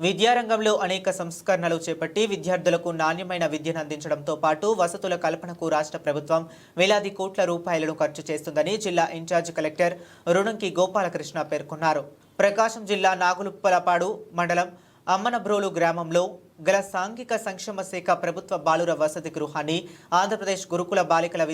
విద్యారంగంలో అనేక సంస్కరణలు చేపట్టి విద్యార్థులకు నాణ్యమైన విద్యను అందించడంతో పాటు వసతుల కల్పనకు రాష్ట్ర ప్రభుత్వం వేలాది కోట్ల రూపాయలను ఖర్చు చేస్తుందని జిల్లా ఇన్ఛార్జ్ కలెక్టర్ రుణంకి గోపాలకృష్ణ పేర్కొన్నారు. ప్రకాశం జిల్లా నాగులుప్పలపాడు మండలం అమ్మనబ్రోలు గ్రామంలో గల సాంఘిక సంక్షేమ శాఖ ప్రభుత్వ బాలుర వసతి గృహాన్ని ఆంధ్రప్రదేశ్ గురుకుల బాలికల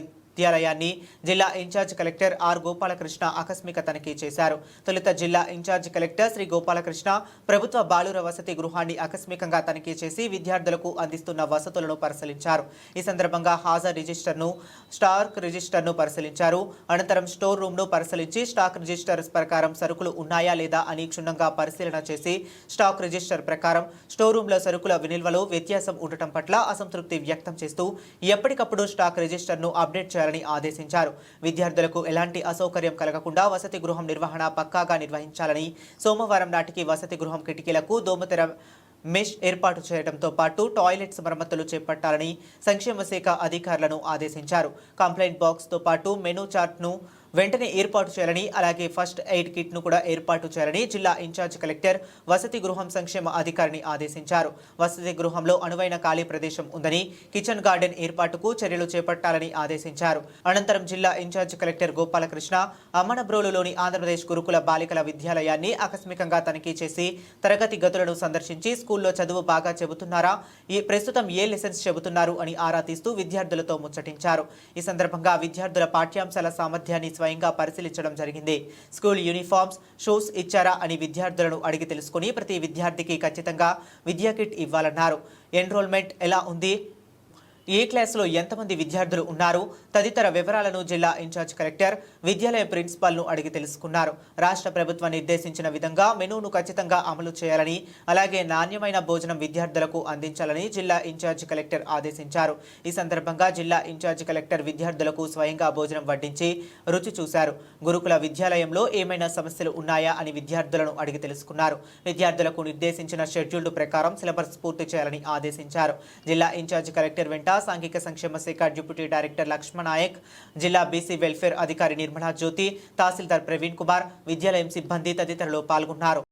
విద్యాలయాన్ని జిల్లా ఇన్ఛార్జ్ కలెక్టర్ ఆర్ గోపాలకృష్ణ ఆకస్మిక తనిఖీ చేశారు. తొలుత జిల్లా ఇన్ఛార్జ్ కలెక్టర్ శ్రీ గోపాలకృష్ణ ప్రభుత్వ బాలుర వసతి గృహాన్ని ఆకస్మికంగా తనిఖీ చేసి విద్యార్థులకు అందిస్తున్న వసతులను పరిశీలించారు. ఈ సందర్భంగా హాజర్ రిజిస్టర్ను స్టాక్ రిజిస్టర్ను పరిశీలించారు. అనంతరం స్టోర్ రూమ్ను పరిశీలించి స్టాక్ రిజిస్టర్ ప్రకారం సరుకులు ఉన్నాయా లేదా అని క్షుణ్ణంగా పరిశీలన చేసి స్టాక్ రిజిస్టర్ ప్రకారం స్టోర్ రూమ్లో సరుకుల వినిల్వలో వ్యత్యాసం ఉండటం పట్ల అసంతృప్తి వ్యక్తం చేస్తూ ఎప్పటికప్పుడు స్టాక్ రిజిస్టర్ను అప్డేట్ చేయాలని ఆదేశించారు. విద్యార్థులకు ఎలాంటి అసౌకర్యం కలగకుండా వసతి గృహం నిర్వహణ పక్కాగా నిర్వహించాలని సోమవారం నాటికి వసతి గృహం కిటికీలకు దోమతెర మెష్ ఏర్పాటు చేయడంతో పాటు టాయిలెట్స్ మరమ్మతులు చేపట్టాలని సంక్షేమ శాఖ అధికారులను ఆదేశించారు. కంప్లైంట్ బాక్స్తో పాటు మెనూ చార్ట్ను వెంటనే ఏర్పాటు చేయాలని అలాగే ఫస్ట్ ఎయిడ్ కిట్ను కూడా ఏర్పాటు చేయాలని జిల్లా ఇన్ఛార్జ్ కలెక్టర్ వసతి గృహం సంక్షేమ అధికారిని ఆదేశించారు. వసతి గృహంలో అనువైన ఖాళీ ప్రదేశం ఉందని కిచెన్ గార్డెన్ ఏర్పాటుకు చర్యలు చేపట్టాలని ఆదేశించారు. అనంతరం జిల్లా ఇన్ఛార్జ్ కలెక్టర్ గోపాలకృష్ణ అమ్మనబ్రోలులోని ఆంధ్రప్రదేశ్ గురుకుల బాలికల విద్యాలయాన్ని ఆకస్మికంగా తనిఖీ చేసి తరగతి గదులను సందర్శించి స్కూల్లో చదువు బాగా చెబుతున్నారా ఈ ప్రస్తుతం ఏ లెసన్స్ చెబుతున్నారు అని ఆరా తీస్తూ విద్యార్థులతో ముచ్చటించారు. ఈ సందర్భంగా విద్యార్థుల పాఠ్యాంశాల సామర్థ్యాన్ని స్వయంగా పరిశీలించడం జరిగింది. స్కూల్ యూనిఫామ్స్ షూస్ ఇచ్చారా అని విద్యార్థులను అడిగి తెలుసుకుని ప్రతి విద్యార్థికి ఖచ్చితంగా విద్యా కిట్ ఇవ్వాలన్నారు. ఎన్రోల్మెంట్ ఎలా ఉంది? ఏ క్లాసులో ఎంతమంది విద్యార్థులు ఉన్నారు? తదితర వివరాలను జిల్లా ఇన్ఛార్జ్ కలెక్టర్ విద్యాలయ ప్రిన్సిపాల్ను అడిగి తెలుసుకున్నారు. రాష్ట్ర ప్రభుత్వం నిర్దేశించిన విధంగా మెనూను ఖచ్చితంగా అమలు చేయాలని అలాగే నాణ్యమైన భోజనం విద్యార్థులకు అందించాలని జిల్లా ఇన్ఛార్జ్ కలెక్టర్ ఆదేశించారు. ఈ సందర్భంగా జిల్లా ఇన్ఛార్జ్ కలెక్టర్ విద్యార్థులకు స్వయంగా భోజనం వడ్డించి రుచి చూశారు. గురుకుల విద్యాలయంలో ఏమైనా సమస్యలు ఉన్నాయా అని విద్యార్థులను అడిగి తెలుసుకున్నారు. విద్యార్థులకు నిర్దేశించిన షెడ్యూల్డ్ ప్రకారం సిలబస్ పూర్తి చేయాలని ఆదేశించారు. జిల్లా ఇన్ఛార్జ్ కలెక్టర్ వెంట నడ్డా సాంఘిక సంక్షేమ శాఖ డిప్యూటీ డైరెక్టర్ లక్ష్మణ్ నాయక్ జిల్లా బీసీ వెల్ఫేర్ అధికారి నిర్మలా జ్యోతి తహసీల్దార్ ప్రవీణ్ కుమార్ విద్యాలయం సిబ్బంది తదితరులు పాల్గొన్నారు.